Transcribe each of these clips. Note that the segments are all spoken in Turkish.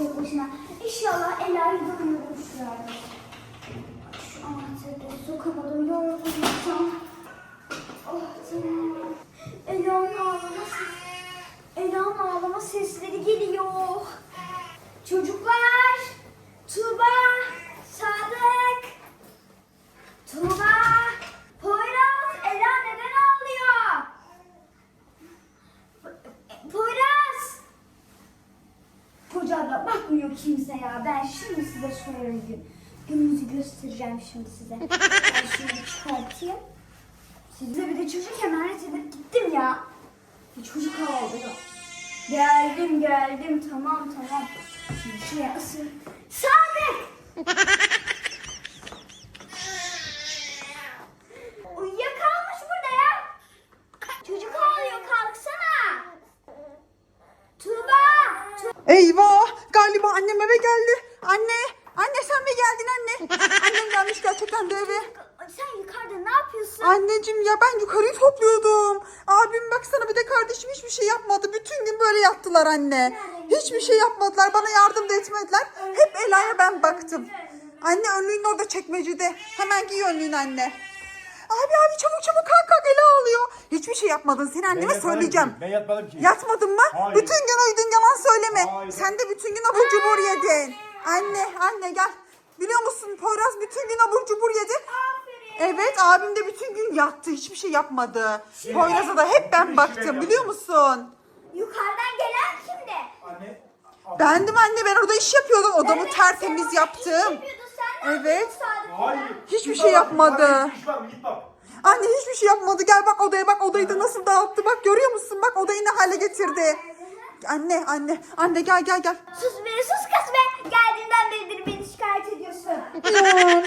tek başına. İnşallah Ela'yı da uyumuşlardır. Şu anahtarı sokamadım. Yorgunluktan. Oh tamam. Ela'nın ağlama sesi. Ela'nın ağlama sesleri geliyor. Çocuklar. Tuğba. Sadık. Tuğba. Poyraz. Ela neden ağlıyor? Poyraz. Koca abla bakmıyor kimse ya. Ben şimdi size şöyle gün, gününüzü göstereceğim şimdi size. Ben şunu çıkartayım. Size bir de çocuk emanet edip gittim ya. Bir çocuk ağlıyor. Geldim geldim tamam tamam. Şimdi şuraya asıl. Sadık! Uyuyakalmış burada ya. Çocuk ağlıyor kalksana. Tuğba! Tuğba! Eyvah galiba annem eve geldi. Anne anne sen mi geldin anne? Annem gelmiş gerçekten de eve. Sen yukarıda ne yapıyorsun? Anneciğim ya ben yukarıyı topluyordum. Abim baksana bir de kardeşim hiçbir şey yapmadı. Bütün gün böyle yattılar anne. Hiçbir şey yapmadılar. Bana yardım da etmediler. Hep Ela'ya ben baktım. Anne önlüğün orada çekmecede. Hemen giy önlüğünü anne. Abi abi çabuk çabuk kalk kalk Ela ağlıyor. Hiçbir şey yapmadın. Seni anneme yatmadım söyleyeceğim. ki, Ben yatmadım ki. Yatmadın mı? Hayır. Bütün gün uyudun yalan söyleme. Hayır. Sen de bütün gün abur cubur yedin. Anne anne gel. Biliyor musun Poyraz bütün gün abur cubur yedi. Evet abim de bütün gün yattı. Hiçbir şey yapmadı. Poyraz'a da hep ben Hiçbir şey baktım biliyor musun? Yukarıdan gelen kimdi? Anne. Bendim anne ben orada iş yapıyordum. Odamı Evet, tertemiz sen iş yaptım. yapıyordun, sen ne Evet. Hayır. Hiçbir Git şey bak, yapmadı. bak, iş var mı? Git bak. Anne hiçbir şey yapmadı. Gel bak odaya bak odayı da nasıl dağıttı. Bak görüyor musun? Bak odayı ne hale getirdi. Anne anne anne gel gel gel. Sus be sus kız be. Geldiğinden beridir beni şikayet ediyorsun. Ya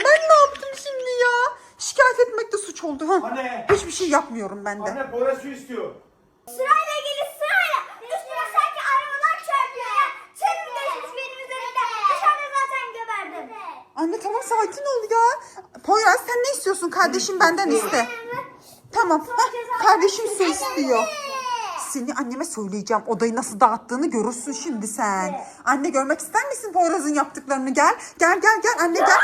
ben ne yaptım şimdi ya? Şikayet etmek de suç oldu. Ha? Anne. Hiçbir şey yapmıyorum ben de. Anne Bora su istiyor. Sırayla gelin sırayla. Üstüne sanki arabalar çarpıyor ya. Senin geçmiş benim üzerimde. Dışarıda zaten geberdim. Anne tamam sakin ol ya. Poyraz sen ne istiyorsun? Kardeşim benden iste. Tamam. heh, kardeşim su istiyor. Seni anneme söyleyeceğim. Odayı nasıl dağıttığını görürsün şimdi sen. Anne görmek ister misin Poyraz'ın yaptıklarını? Gel. Gel gel gel. Anne gel.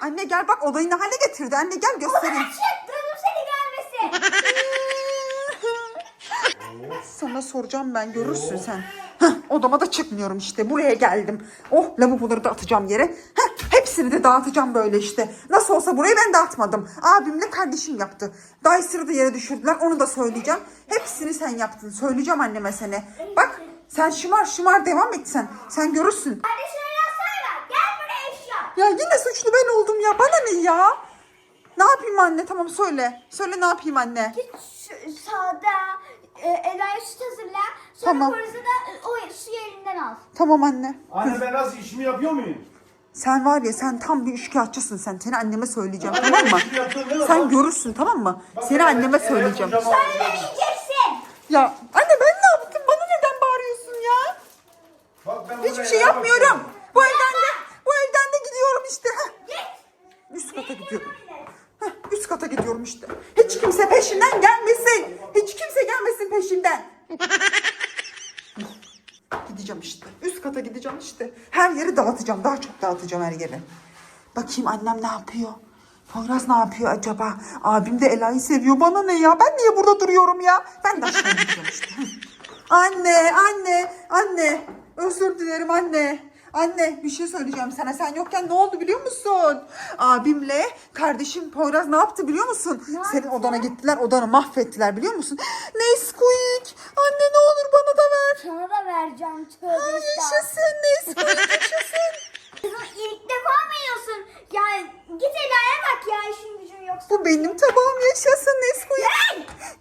Anne gel bak odayı ne hale getirdi. Anne gel göstereyim. Çık duydum seni gelmesin. Sana soracağım ben görürsün sen. Heh, odama da çıkmıyorum işte buraya geldim. Oh lavaboları da atacağım yere. Heh, hepsini de dağıtacağım böyle işte. Nasıl olsa burayı ben dağıtmadım. Abimle kardeşim yaptı. Dyson'ı da yere düşürdüler onu da söyleyeceğim. Hepsini sen yaptın. Söyleyeceğim anneme seni. Bak sen şımar şımar devam et sen. Sen görürsün. Kardeşine yazsana. Gel buraya eşya. Ya yine suçlu ben oldum ya. Bana ne ya? Ne yapayım anne? Tamam söyle. Söyle ne yapayım anne? Git şu sağda e, Ela'ya süt hazırla. Sonra Tamam. Poyraz'a da e, o suyu elinden al. Tamam anne. Anne ben nasıl işimi yapıyor muyum? Sen var ya sen tam bir üçkağıtçısın sen. Seni anneme söyleyeceğim tamam mı? işimi? Sen görürsün tamam mı? bak Seni anneme evet, söyleyeceğim. Söylemeyeceksin. Ya anne ben ne yaptım? Bana neden bağırıyorsun ya? Bak ben Hiçbir buraya şey yapmıyorum. bakıyorum. Bu evden de bu evden de gidiyorum işte. Üst kata gidiyorum. Heh, üst kata gidiyorum işte. Hiç kimse peşinden gelmesin. Hiç kimse gelmesin peşimden. gideceğim işte. Üst kata gideceğim işte. Her yeri dağıtacağım. Daha çok dağıtacağım her yeri. Bakayım annem ne yapıyor? Poyraz ne yapıyor acaba? Abim de Ela'yı seviyor. Bana ne ya? Ben niye burada duruyorum ya? Ben de aşağı gideceğim işte. anne, anne, anne. Özür dilerim anne. Anne bir şey söyleyeceğim sana. Sen yokken ne oldu biliyor musun? Abimle kardeşim Poyraz ne yaptı biliyor musun? Senin odana gittiler, odanı mahvettiler biliyor musun? Nesquik! Anne ne olur bana da ver. Sana da vereceğim tövbe Ay, yaşasın Nesquik yaşasın. Kızım ilk defa mı yiyorsun? Ya git Ela'ya bak ya işin gücün yoksa. Bu benim tabağım yaşasın Nesquik.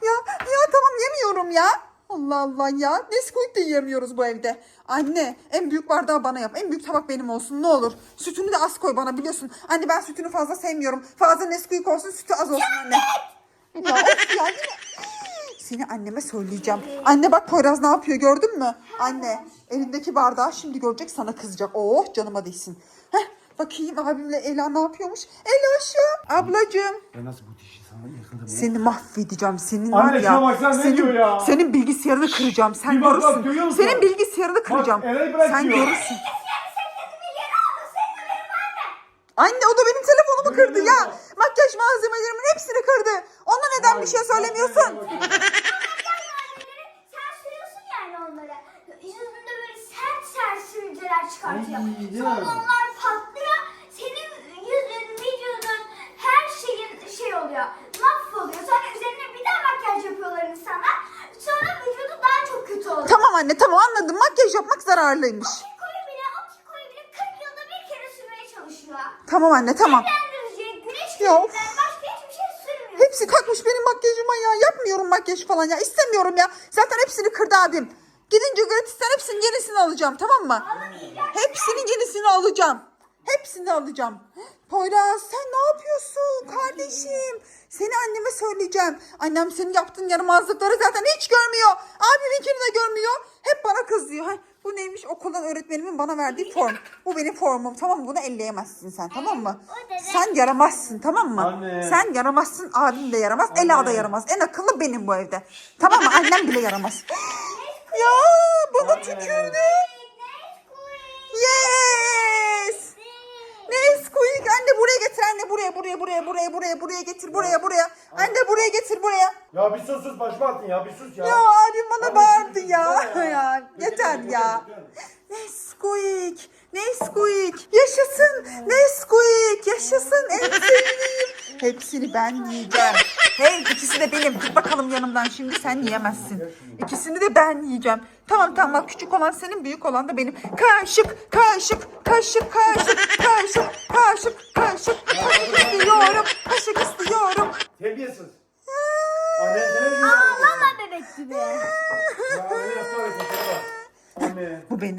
Ya ya tamam yemiyorum ya. Allah Allah ya. Nesquik de yiyemiyoruz bu evde. Anne en büyük bardağı bana yap. En büyük tabak benim olsun ne olur. Sütünü de az koy bana biliyorsun. Anne ben sütünü fazla sevmiyorum. Fazla Nesquik olsun sütü az olsun anne. Ya of ya. Seni anneme söyleyeceğim. Anne bak Poyraz ne yapıyor gördün mü? Anne elindeki bardağı şimdi görecek sana kızacak. Oh canıma değsin. Heh, bakayım abimle Ela ne yapıyormuş? Ela ablacığım. Ben nasıl bu dişi seni mahvedeceğim. Senin Anne, var şuna ya. baksana ne senin, diyor ya? senin bilgisayarını kıracağım. Sen Bir bak, görürsün. görüyor musun? senin bilgisayarını kıracağım. Eray'ı Sen diyor. görürsün. Anne o da benim telefonumu kırdı ya. Makyaj malzemelerimin hepsini kırdı. Ona neden bir şey söylemiyorsun? Sarsıyorsun yani onları. Yüzünde böyle sert sert sivilceler çıkartıyor. Sonra onlar yapmak zararlıymış. Kikoyu bile, o kikoyu bile 40 yılda bir kere sürmeye çalışıyor. Tamam anne tamam. Nemlendirici, güneş Ya of. başka hiçbir şey sürmüyor. Hepsi kalkmış benim makyajıma ya. Yapmıyorum makyaj falan ya. İstemiyorum ya. Zaten hepsini kırdı abim. Gidince gratisten hepsinin yenisini alacağım tamam mı? Hepsinin yenisini alacağım. Hepsini alacağım. Poyraz sen ne yapıyorsun kardeşim? Seni anneme söyleyeceğim. Annem senin yaptığın yaramazlıkları zaten hiç görmüyor. Abiminkini de görmüyor. Hep bana kızıyor. Ha, bu neymiş okuldan öğretmenimin bana verdiği form. Bu benim formum tamam mı? Bunu elleyemezsin sen tamam mı? Sen yaramazsın tamam mı? Anne. Sen yaramazsın abim de yaramaz. Ela da yaramaz. En akıllı benim bu evde. Tamam mı? Annem bile yaramaz. ya bana tükürdü. Yes. Nesquik anne buraya getir anne buraya buraya buraya buraya buraya buraya getir buraya buraya. Anne buraya getir buraya. Ya bir sus sus başıma attın ya bir sus ya. Ya abim bana bağırdı ya. ya. yeter ya. Nesquik. Nesquik. Yaşasın. Nesquik. Yaşasın. En sevdiğim. Hepsini ben yiyeceğim. Hey ikisi de benim. Git bakalım yanımdan. Şimdi sen yiyemezsin. İkisini de ben yiyeceğim. Tamam tamam bak küçük olan senin büyük olan da benim. Kaşık kaşık kaşık kaşık kaşık kaşık kaşık kaşık istiyorum. Kaşık istiyorum. Terbiyesiz. Anne sana diyor. Ağlama bebek gibi. Ya anne nasıl hareketleri var? Bu benim.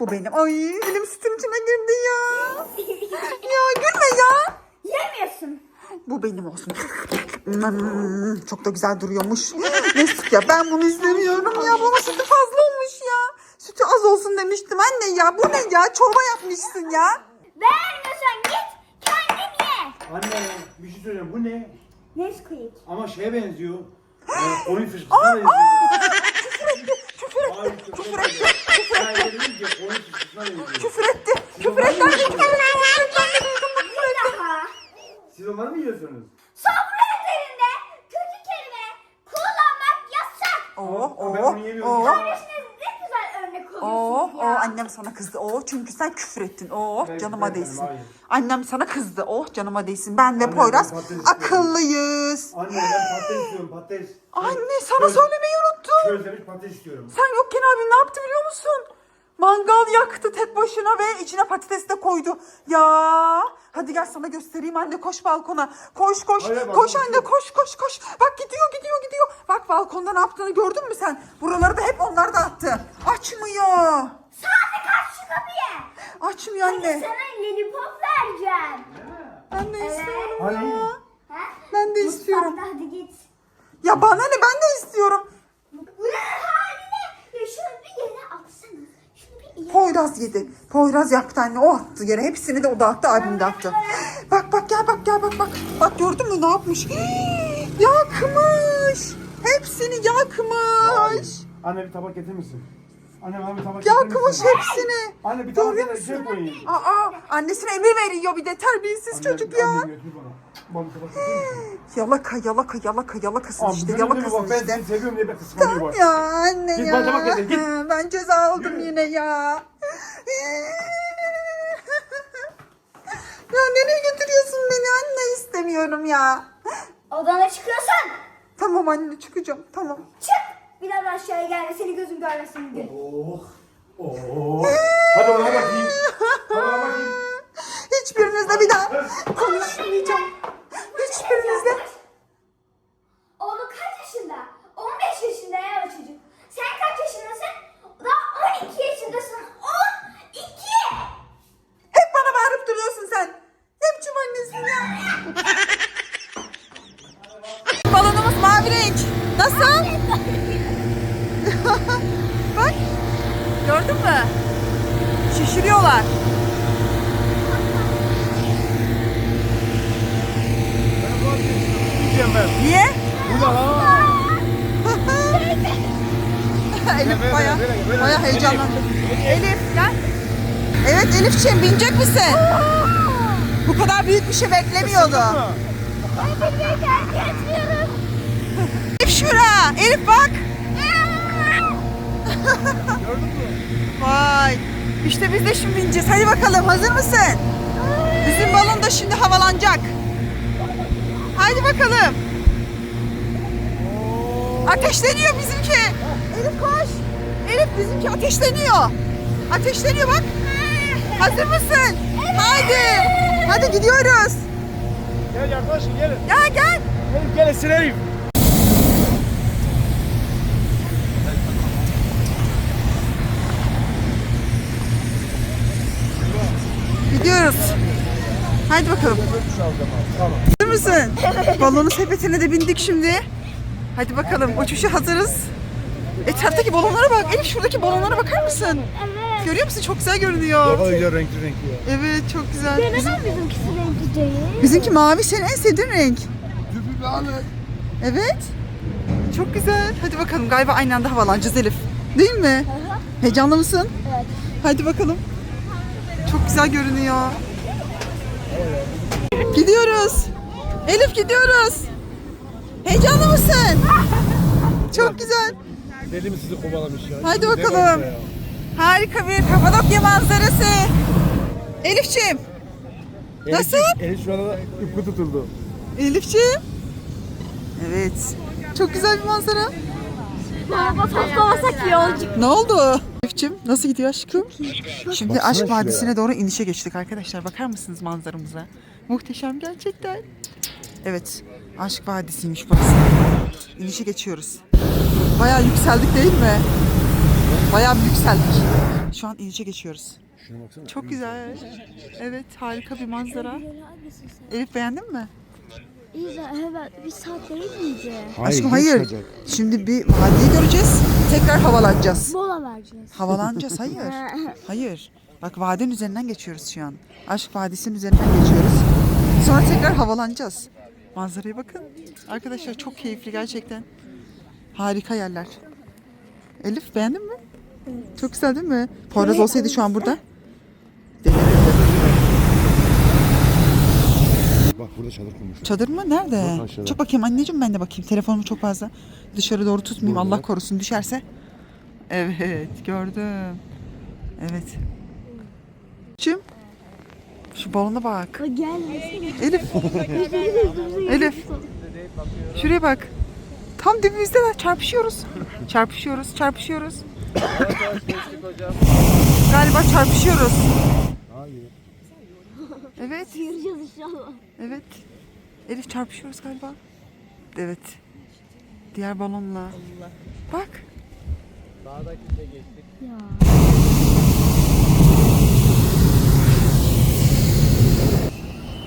Bu benim. Ay elim sütün içine girdi ya. Ya gülme ya. Yemiyorsun. Bu benim olsun. Hmm, Çok da güzel duruyormuş. Ne süt ya ben bunu istemiyorum ya. Bunun sütü fazla olmuş ya. Sütü az olsun demiştim anne ya. Bu ne ya? Çorba yapmışsın ya. Beğenmiyorsan git kendin ye. Anne bir şey söyleyeyim bu ne? Nesquik. Ama şeye benziyor. Ee, koyun fışkısına benziyor. Küfür etti. Küfür etti. Küfür etti. Küfür etti. Küfür etti. Siz onları mı yiyorsunuz? Sofra üzerinde kötü kelime kullanmak yasak. Ben bunu yemiyorum. oh. Kardeşine güzel örnek Oh, oluyorsunuz ya. oh annem sana kızdı. Oh çünkü sen küfür ettin. Oh Ben canıma etmedim, değsin. hayır. Annem sana kızdı. Oh canıma değsin. Ben ve Anne, Poyraz ben patates istiyorum. akıllıyız. Anne ben patates istiyorum patates. Anne sana Köz- söylemeyi unuttum. Közlemiş patates istiyorum. Sen yokken abim ne yaptı biliyor musun? Mangal yaktı tek başına ve içine patates de koydu. Ya hadi gel sana göstereyim anne koş balkona. Koş koş Hayır, koş anne koş koş koş. Bak gidiyor gidiyor gidiyor. Bak balkonda ne yaptığını gördün mü sen? Buraları da hep onlar da attı. Açmıyor. Saate kaç şu kapıyı. Açmıyor anne. Sana lollipop vereceğim. Ben de Evet. istiyorum Hani? ya. Ha? Ben de istiyorum. Mutfakta hadi git. Ya bana ne ben de istiyorum. Bu ne haline? Ya şunu bir yere atsana. Şunu bir yere. Poyraz yedi. Poyraz yaptı anne. O attı yere. Hepsini de o da attı. Abim attı. Bak bak gel bak gel bak bak. Bak gördün mü ne yapmış? yakmış. Hepsini yakmış. Anne bir tabak getirir misin? Anne bana bir tabak getirir Yakmış misin? hepsini. Anne bir tabak Görüyor getir musun? şey koyayım. Aa, annesine emir veriyor bir de terbiyesiz Anne, çocuk ya. Anne götür bana. Bana bir tabak getirir misin? Yalaka yalaka yalaka yalakasın Abi işte böyle bir yalakasın ben işte. seni seviyorum diye ben kıskanıyor bak. Ya anne Git ya. bana tabak getir, git. Ben ceza aldım Yürü. yine ya. ya nereye götürüyorsun beni anne istemiyorum ya. Odana çıkıyorsan Tamam anne çıkacağım tamam. çık. Bir daha aşağıya gelme seni gözüm görmesin gün. Oh. Oh. Hadi ona bakayım. Hadi ona bakayım. Hiçbirinizle bir daha konuşmayacağım. Hiçbirinizle. Oğlum kaç yaşında? 15 yaşında ya o çocuk. Sen kaç yaşındasın? Daha 12 yaşındasın. 12! Hep bana bağırıp duruyorsun sen. Ne biçim annesin ya? Balonumuz mavi renk. Nasıl? Bak. Gördün mü? Şişiriyorlar. Ben. Niye? Elif baya, baya heyecanlandı. Elif gel. Evet Elifciğim binecek misin? Bu kadar büyük bir şey beklemiyordu. Elif şura. Elif bak. Vay. İşte biz de şimdi ineceğiz. Hadi bakalım hazır mısın? Bizim balon da şimdi havalanacak. Hadi bakalım. Ateşleniyor bizimki. Elif koş. Elif bizimki ateşleniyor. Ateşleniyor bak. Hazır mısın? Hadi. Hadi gidiyoruz. Gel yaklaşın gelin. Ya gel. Elif gel ısırayım. Gidiyoruz. Hadi bakalım. Tamam. Hazır mısın? Balonun sepetine de bindik şimdi. Hadi bakalım uçuşa hazırız. Etraftaki balonlara bak. Elif şuradaki balonlara bakar mısın? Evet. Görüyor musun? Çok güzel görünüyor. Daha güzel renkli renkli ya. Evet çok güzel. Bizim, Neden bizimkisi renkli değil? bizimki mavi senin en sevdiğin renk. Tüpü lanet. Evet. Çok güzel. Hadi bakalım galiba aynı anda havalanacağız Elif. Değil mi? Heyecanlı mısın? Evet. Hadi bakalım. Çok güzel görünüyor. Gidiyoruz. Elif gidiyoruz. Heyecanlı mısın? Çok güzel. Deli mi sizi kovalamış ya? Hadi bakalım. Harika bir Kapadokya manzarası. Elifçim. Nasıl? Elif, şu anda ipku tutuldu. Elifçim. Evet. Çok güzel bir manzara. Araba patlamasak iyi olacak. Ne oldu? Elifçim nasıl gidiyor aşkım? Şimdi Baksana Aşk şuraya. Vadisi'ne doğru inişe geçtik arkadaşlar. Bakar mısınız manzaramıza? Muhteşem gerçekten. Evet. Aşk Vadisi'ymiş burası. İnişe geçiyoruz. Bayağı yükseldik değil mi? Bayağı bir yükseldik. Şu an inişe geçiyoruz. Şuna baksana. Çok güzel. Evet harika bir manzara. Elif beğendin mi? İyi de hemen bir saat değil miydi? Aşkım hayır. Şimdi bir vadiyi göreceğiz. Tekrar havalanacağız. Mola vereceğiz. Havalanacağız hayır. Hayır. Bak vadenin üzerinden geçiyoruz şu an. Aşk Vadisi'nin üzerinden geçiyoruz. Sonra tekrar havalanacağız. Manzaraya bakın. Arkadaşlar çok keyifli gerçekten. Harika yerler. Elif beğendin mi? Çok güzel değil mi? Poyraz olsaydı şu an burada. Delirirdi. Bak burada çadır kurmuş. Çadır mı? Nerede? Bak aşağıda. Çok bakayım anneciğim ben de bakayım. Telefonumu çok fazla dışarı doğru tutmayayım. Burada. Allah korusun düşerse. Evet gördüm. Evet. Çim. Şu balona bak. Gel. Elif. Elif. Şuraya bak. Tam dibimizdeler. Çarpışıyoruz. Çarpışıyoruz. Çarpışıyoruz. Galiba çarpışıyoruz. Hayır. Evet. Yürüyeceğiz inşallah. Evet. Elif çarpışıyoruz galiba. Evet. Diğer balonla. Bak. Ya.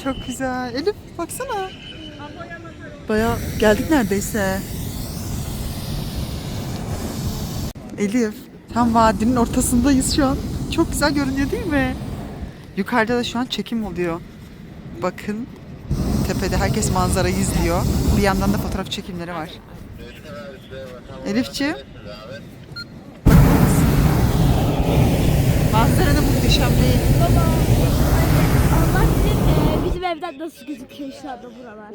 Çok güzel. Elif baksana. Baya geldik neredeyse. Elif tam vadinin ortasındayız şu an. Çok güzel görünüyor değil mi? Yukarıda da şu an çekim oluyor. Bakın tepede herkes manzarayı izliyor. Bir yandan da fotoğraf çekimleri var. Elifciğim. Bakınız. Manzara da muhteşem değil. Allah bilir e, bizim evden nasıl gözüküyor şu anda buralar.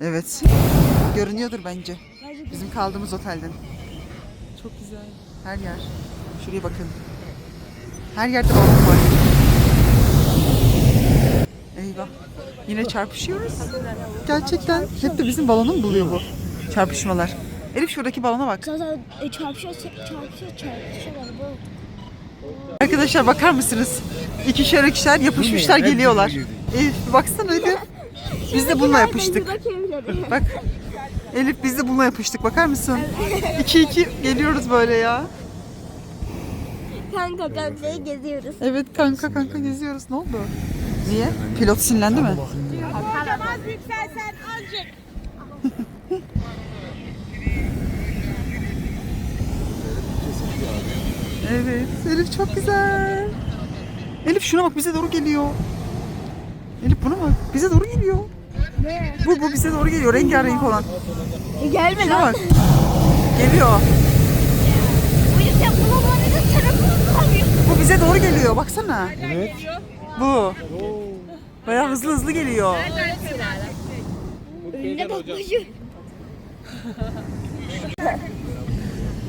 Evet. Görünüyordur bence. Bizim kaldığımız otelden. Çok güzel. Her yer. Şuraya bakın. Her yerde balon var. Eyvah. Yine çarpışıyoruz. Gerçekten. Hep de bizim balonu mu buluyor bu? Çarpışmalar. Elif şuradaki balona bak. Zaten e, çarpışıyor, çarpışıyor. Arkadaşlar bakar mısınız? İkişer ikişer yapışmışlar geliyorlar. Elif baksana Elif. Biz de bununla yapıştık. Bak Elif biz de bununla yapıştık bakar mısın? İki iki geliyoruz böyle ya. Kanka kankaya geziyoruz. Evet kanka kanka geziyoruz. Ne oldu? Niye? Pilot sinirlendi mi? Evet. Elif çok güzel. Elif şuna bak bize doğru geliyor. Elif buna bak bize doğru geliyor. Ne? Bu bu bize doğru geliyor rengarenk olan. E, gelme Şuna lan. bak. Geliyor. Bu bize doğru geliyor baksana. Evet. Bu. Bayağı hızlı hızlı geliyor. Önüne bak bacı.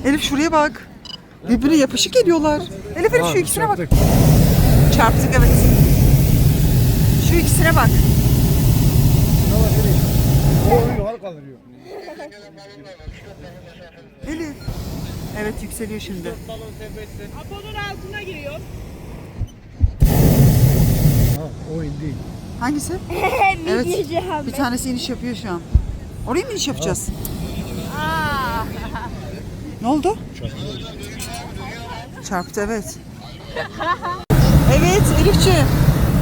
Elif şuraya bak. Birbirine yapışık geliyorlar. Elif Elif şu ikisine bak. Çarptık evet. Şu ikisine bak. Elif. Evet yükseliyor şimdi. Apo'nun altına giriyor. O indi. Hangisi? Evet. Bir tanesi iniş yapıyor şu an. Oraya mı iniş yapacağız? Ne oldu? Çarptı evet. Evet Elifciğim.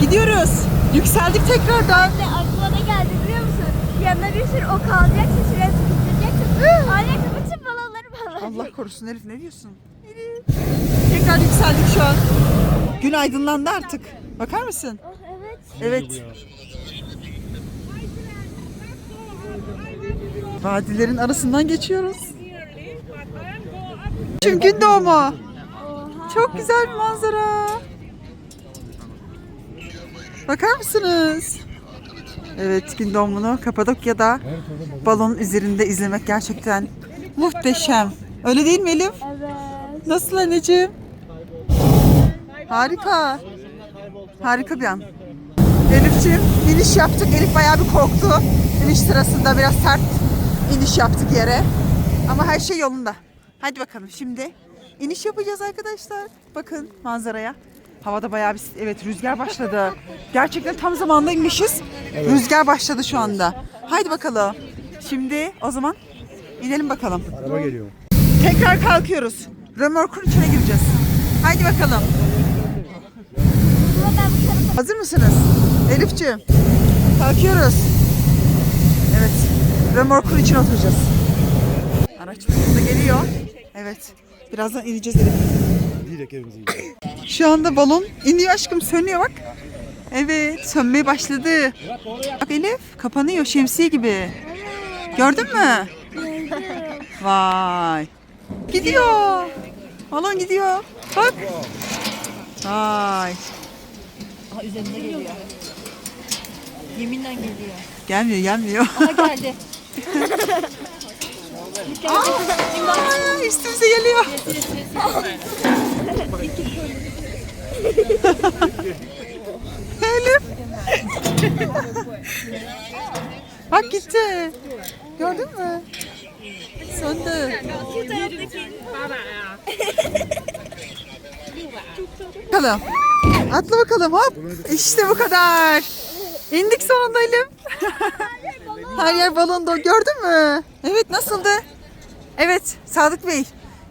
Gidiyoruz. Yükseldik tekrardan. Ve aklıma ne geldi biliyor musun? Yanına bir sürü ok alacaksın, şuraya sıkıştıracaksın. Alacaksın bütün balonları bağlayacaksın. Allah korusun Elif ne diyorsun? Elif. Tekrar yükseldik şu an. Gün aydınlandı artık. Bakar mısın? Evet. Evet. Vadilerin arasından geçiyoruz. Şimdi gün doğumu. Çok güzel bir manzara. Bakar mısınız? Evet gün doğumunu Kapadokya'da balonun üzerinde izlemek gerçekten muhteşem. Öyle değil mi Elif? Evet. Nasıl anneciğim? Harika. Harika bir an. Elif'ciğim iniş yaptık. Elif bayağı bir korktu. İniş sırasında biraz sert iniş yaptık yere. Ama her şey yolunda. Hadi bakalım şimdi iniş yapacağız arkadaşlar. Bakın manzaraya. Havada bayağı bir evet rüzgar başladı. Gerçekten tam zamanında inmişiz. Rüzgar başladı şu anda. Haydi bakalım. Şimdi o zaman inelim bakalım. Araba geliyor. Tekrar kalkıyoruz. Römorkun içine gireceğiz. Haydi bakalım. Ama ben bu tarafa Hazır mısınız? Elifciğim. Kalkıyoruz. Evet. Römorkun içine oturacağız. Araç burada geliyor. Evet. Birazdan ineceğiz Elif. Direkt evimize. Şu anda balon iniyor aşkım sönüyor bak. Evet sönmeye başladı. Bak Elif kapanıyor şemsiye gibi. Gördün mü? Vay. Gidiyor. Balon gidiyor. Bak. Vay. Aha üzerimize geliyor. Yeminle geliyor. Gelmiyor gelmiyor. Aha geldi. Aa, üstümüze geliyor. Elif. Bak gitti. Gördün mü? Söndü. Bakalım. Atla bakalım hop. İşte bu kadar. İndik sonunda Elif. Her yer balon dolu. Gördün mü? Evet nasıldı? Evet Sadık Bey.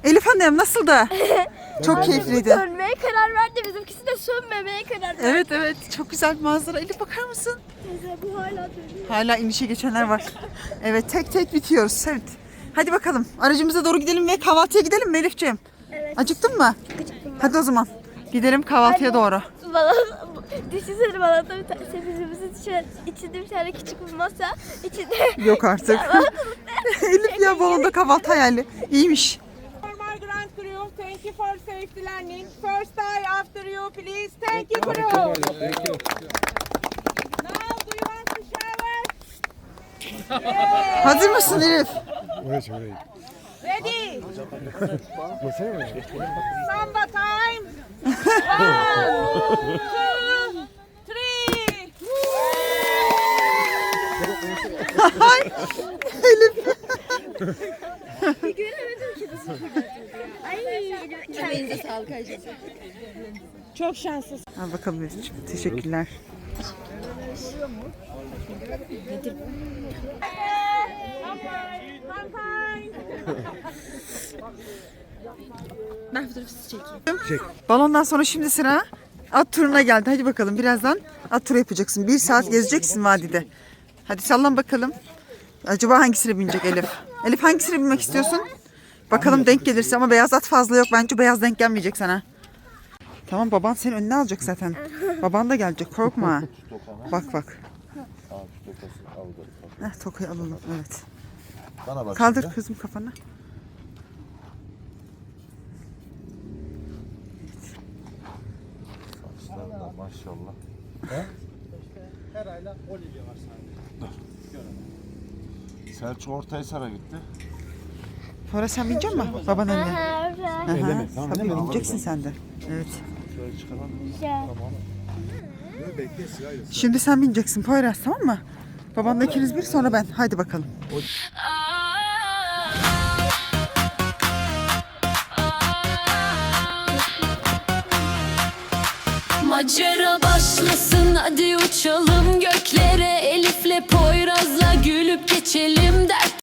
Elif Hanım nasıldı? Çok keyifliydi. sönmeye karar verdi. Bizimkisi de sönmemeye karar verdi. Evet evet çok güzel bir manzara. Elif bakar mısın? Teyze bu hala dönüyor. Hala inişe geçenler var. Evet tek tek bitiyoruz. Evet. Hadi bakalım aracımıza doğru gidelim ve kahvaltıya gidelim mi Elifciğim? Evet. Acıktın mı? Hadi o zaman gidelim kahvaltıya doğru. Balon, düşünsene balonda bir tane sepizimizin içine, içinde bir tane küçük bir masa. içinde Yok artık. Elif ya balonda kahvaltı hayali. İyiymiş. Normal Grand Crew, thank you for safety landing. First eye after you, please. Thank you, crew. Now, do you want to shower? Hazır mısın Elif? Ready? Samba time. One, two, three. Ay Elif. Ay, Elinize sağlık Ayşe. Çok şanslısın. Al bakalım Elif'ciğim. Teşekkürler. Ben fotoğrafı çekeyim. Balondan sonra şimdi sıra at turuna geldi. Hadi bakalım birazdan at turu yapacaksın. Bir saat gezeceksin vadide. Hadi sallan bakalım. Acaba hangisine binecek Elif? Elif hangisine binmek istiyorsun? Bakalım denk gelirse ama beyaz at fazla yok. Bence beyaz denk gelmeyecek sana. Tamam baban seni önüne alacak zaten. Baban da gelecek korkma. Bak bak. Heh, tokayı alalım evet. Bana bak. Kaldır kızım kafanı. Maşallah. Seray'la Olivia var sadece. Selçuk Ortaysar'a gitti. Sonra sen binecek misin baban önüne? Hı. Elleme, tamam, Tabii bineceksin sen de. Evet. Şöyle çıkalım. Bekle sırayla. Şimdi sen bineceksin Poyraz tamam mı? Babanla ikiniz bir sonra ben. Haydi bakalım. Macera başlasın hadi uçalım göklere. Elif'le Poyraz'la gülüp geçelim dert